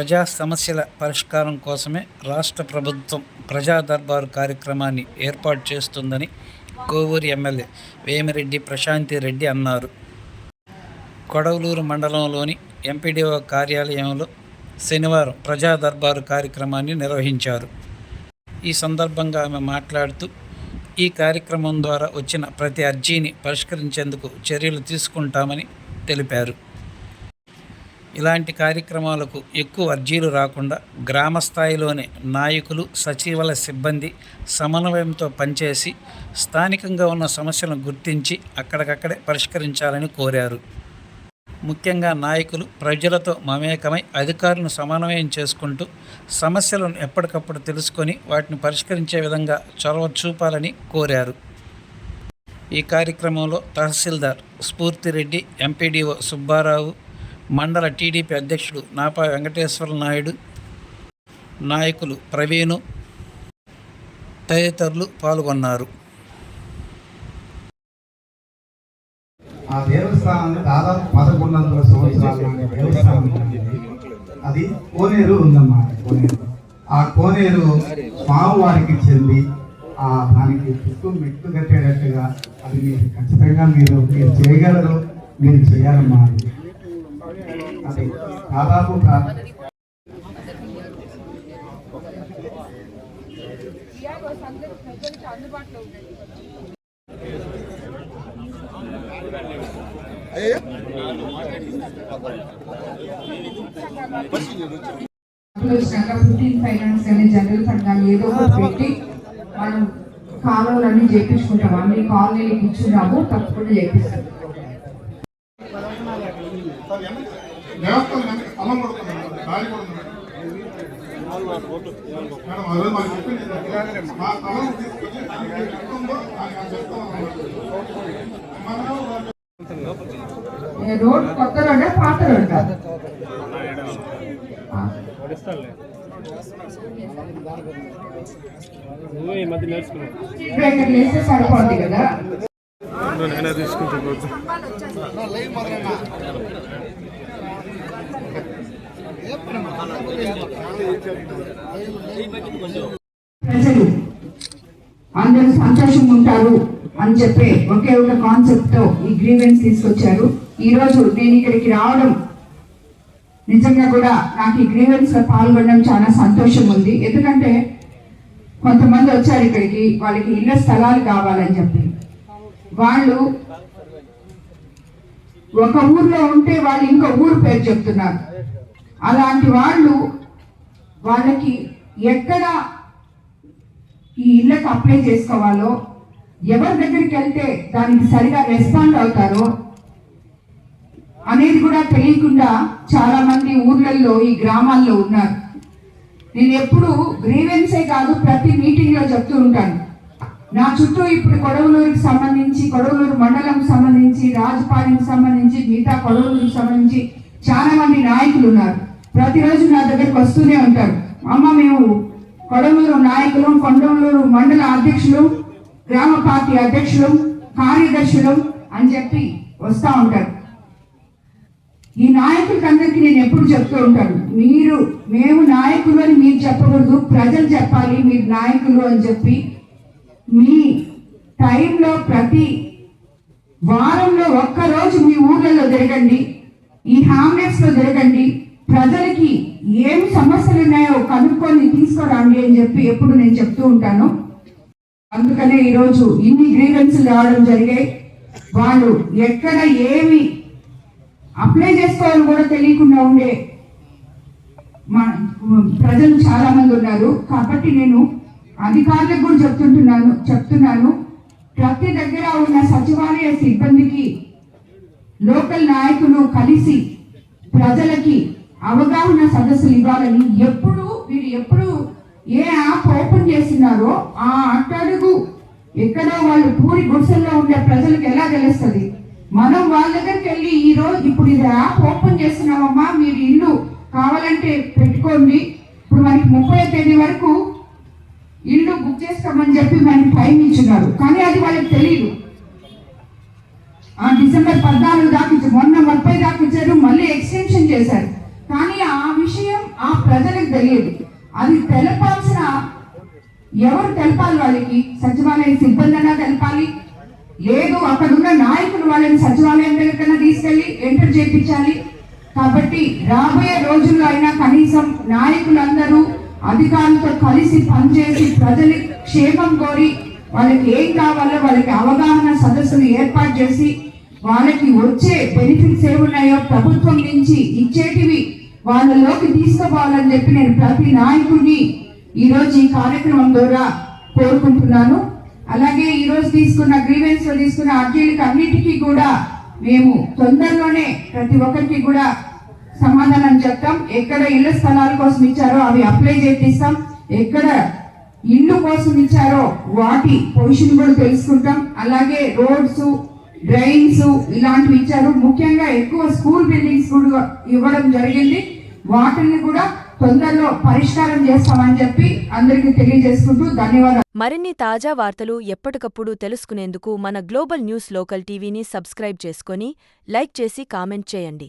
ప్రజా సమస్యల పరిష్కారం కోసమే రాష్ట్ర ప్రభుత్వం ప్రజా దర్బారు కార్యక్రమాన్ని ఏర్పాటు చేస్తుందని కోవూరు ఎమ్మెల్యే వేమిరెడ్డి ప్రశాంతి రెడ్డి అన్నారు. కొడవలూరు మండలంలోని ఎంపీడీఓ కార్యాలయంలో శనివారం ప్రజా దర్బారు కార్యక్రమాన్ని నిర్వహించారు. ఈ సందర్భంగా ఆమె మాట్లాడుతూ ఈ కార్యక్రమం ద్వారా వచ్చిన ప్రతి అర్జీని పరిష్కరించేందుకు చర్యలు తీసుకుంటామని తెలిపారు. ఇలాంటి కార్యక్రమాలకు ఎక్కువ అర్జీలు రాకుండా గ్రామ స్థాయిలోనే నాయకులు సచివాలయ సిబ్బంది సమన్వయంతో పనిచేసి స్థానికంగా ఉన్న సమస్యలను గుర్తించి అక్కడికక్కడే పరిష్కరించాలని కోరారు. ముఖ్యంగా నాయకులు ప్రజలతో మమేకమై అధికారులను సమన్వయం చేసుకుంటూ సమస్యలను ఎప్పటికప్పుడు తెలుసుకొని వాటిని పరిష్కరించే విధంగా చొరవ చూపాలని కోరారు. ఈ కార్యక్రమంలో తహసీల్దార్ స్ఫూర్తిరెడ్డి ఎంపీడీఓ సుబ్బారావు మండల టీడీపీ అధ్యక్షుడు నాపా వెంకటేశ్వర నాయుడు నాయకులు ప్రవీణు తదితరులు పాల్గొన్నారు. ఆ దేవస్థానంలో దాదాపు పదకొండు వందల సంవత్సరాల దేవస్థానం అది కోనేరు ఉందన్నమాట కోనేరు. ఆ కోనేరు స్వామివారికి చెంది ఆ దానికి చుట్టూ మెట్టు కట్టేటట్టుగా అది మీరు ఖచ్చితంగా మీరు మీరు చేయగలరు మీరు చేయాలన్నమాట. అది దాదాపు ఫిఫ్టీన్ ఫైనాన్స్ అనే జనరల్ ఫండ్ కానీ ఏదో పెట్టి మనం కాలువలన్నీ చేపించుకుంటాం. అన్ని కాలనీలకు ఇచ్చున్నాము తప్పకుండా చేపిస్తాం. దేవస్థానం స్థలం కూడా. దారి కూడా మేడం. ఆ రోజు చెప్పింది మా స్థలం చెప్తాం రోడ్ కొత్త రోడ్డా పాత ఆ. నువ్వు ఈ మధ్య నేర్చుకున్నావు సరిపోద్ది కదా నేనే ప్రజలు అందరూ సంతోషంగా ఉంటారు అని చెప్పే ఒకే ఒక కాన్సెప్ట్తో ఈ గ్రీవెన్స్ తీసుకొచ్చారు. ఈ రోజు నేను ఇక్కడికి రావడం నిజంగా కూడా నాకు ఈ గ్రీవెన్స్లో పాల్గొనడం చాలా సంతోషం ఉంది. ఎందుకంటే కొంతమంది వచ్చారు ఇక్కడికి వాళ్ళకి ఇళ్ళ స్థలాలు కావాలని చెప్పి. వాళ్ళు ఒక ఊర్లో ఉంటే వాళ్ళు ఇంకో ఊరు పేరు చెప్తున్నారు. అలాంటి వాళ్ళు వాళ్ళకి ఎక్కడ ఈ ఇళ్ళకు అప్లై చేసుకోవాలో ఎవరి దగ్గరికి వెళ్తే దానికి సరిగా రెస్పాండ్ అవుతారో అనేది కూడా తెలియకుండా చాలా మంది ఊర్లలో ఈ గ్రామాల్లో ఉన్నారు. నేను ఎప్పుడు గ్రీవెన్సే కాదు ప్రతి మీటింగ్లో చెప్తూ ఉంటాను. నా చుట్టూ ఇప్పుడు కొడవలూరుకి సంబంధించి కొడవలూరు మండలం సంబంధించి రాజపాలెంకి సంబంధించి మిగతా కొడవలూరుకి సంబంధించి చాలా మంది నాయకులు ఉన్నారు. ప్రతిరోజు నా దగ్గరికి వస్తూనే ఉంటారు అమ్మ మేము కొడవలూరు నాయకులు కొండమూరు మండల అధ్యక్షులు గ్రామ పార్టీ అధ్యక్షులు కార్యదర్శులు అని చెప్పి వస్తూ ఉంటారు ఈ నాయకులకందరికీ నేను ఎప్పుడు చెప్తూ ఉంటాను మీరు మేము నాయకులు అని మీరు చెప్పకూడదు ప్రజలు చెప్పాలి మీరు నాయకులు అని చెప్పి. మీ టైంలో ప్రతి వారంలో ఒక్క రోజు మీ ఊర్లలో తిరగండి ఈ హామ్లెట్స్లో జరగండి తిరగండి ప్రజలకి ఏమి సమస్యలు ఉన్నాయో కనుక్కొని తీసుకురండి అని చెప్పి ఎప్పుడు నేను చెప్తూ ఉంటాను. అందుకనే ఈరోజు ఇన్ని గ్రీవెన్స్ రావడం జరిగాయి. వాళ్ళు ఎక్కడ ఏమి అప్లై చేసుకోవాలని కూడా తెలియకుండా ఉండే మా ప్రజలు చాలా మంది ఉన్నారు. కాబట్టి నేను అధికారులకు కూడా చెప్తుంటున్నాను చెప్తున్నాను. ప్రతి దగ్గర ఉన్న సచివాలయ సిబ్బందికి లోకల్ నాయకులు కలిసి ప్రజలకి అవగాహన సదస్సులు ఇవ్వాలని ఎప్పుడు వీరు ఎప్పుడు ఏ యాప్ ఓపెన్ చేస్తున్నారో ఆ అట్టడుగు ఎక్కడో వాళ్ళు పూరి గుడిసెల్లో ఉండే ప్రజలకు ఎలా తెలుస్తుంది? మనం వాళ్ళ దగ్గరికి వెళ్ళి ఈరోజు ఇప్పుడు ఇది యాప్ ఓపెన్ చేస్తున్నామమ్మా మీరు ఇల్లు కావాలంటే పెట్టుకోండి. ఇప్పుడు మనకి ముప్పై తేదీ వరకు ఇల్లు బుక్ చేసుకోమని చెప్పి మనకి టైం ఇచ్చినారు. కానీ అది వాళ్ళకి తెలియదు ఆ డిసెంబర్ పద్నాలుగు దాకా మొన్న ముప్పై దాకా ఇచ్చారు మళ్ళీ ఎక్స్టెన్షన్ చేశారు కానీ ఆ విషయం ఆ ప్రజలకు తెలియదు. అది తెలపాల్సిన ఎవరు తెలపాలి వాళ్ళకి? సచివాలయం సిబ్బంది అన్నా తెలపాలి. లేదు అక్కడున్న నాయకులు వాళ్ళని సచివాలయం దగ్గరకన్నా తీసుకెళ్ళి ఎంటర్ చేయించాలి. కాబట్టి రాబోయే రోజుల్లో అయినా కనీసం నాయకులందరూ అధికారులతో కలిసి పనిచేసి ప్రజల క్షేమం కోరి వాళ్ళకి ఏం కావాలో వాళ్ళకి అవగాహన సదస్సులు ఏర్పాటు చేసి వాళ్ళకి వచ్చే బెనిఫిట్స్ ఏమున్నాయో ప్రభుత్వం నుంచి ఇచ్చేటివి వాళ్ళలోకి తీసుకుపోవాలని చెప్పి నేను ప్రతి నాయకుడిని ఈరోజు ఈ కార్యక్రమం ద్వారా కోరుకుంటున్నాను. అలాగే ఈరోజు తీసుకున్న గ్రీవెన్స్లో తీసుకున్న అర్జీలకు అన్నిటికీ కూడా మేము తొందరలోనే ప్రతి ఒక్కరికి కూడా సమాధానం చెప్తాం. ఎక్కడ ఇళ్ళ స్థలాల కోసం ఇచ్చారో అవి అప్లై చేపిస్తాం. ఎక్కడ ఇల్లు కోసం ఇచ్చారో వాటి పొజిషన్ కూడా తెలుసుకుంటాం. అలాగే రోడ్స్ డ్రైన్స్ ఇలాంటివి ఇచ్చారు. ముఖ్యంగా ఎక్కువ స్కూల్ బిల్డింగ్స్ కూడా ఇవ్వడం జరిగింది. వాటిని కూడా తొందరలో పరిష్కారం చేస్తామని చెప్పి అందరికీ తెలియజేసుకుంటూ ధన్యవాదాలు. మరిన్ని తాజా వార్తలు ఎప్పటికప్పుడు తెలుసుకునేందుకు మన గ్లోబల్ న్యూస్ లోకల్ టీవీని సబ్స్క్రైబ్ చేసుకొని లైక్ చేసి కామెంట్ చేయండి.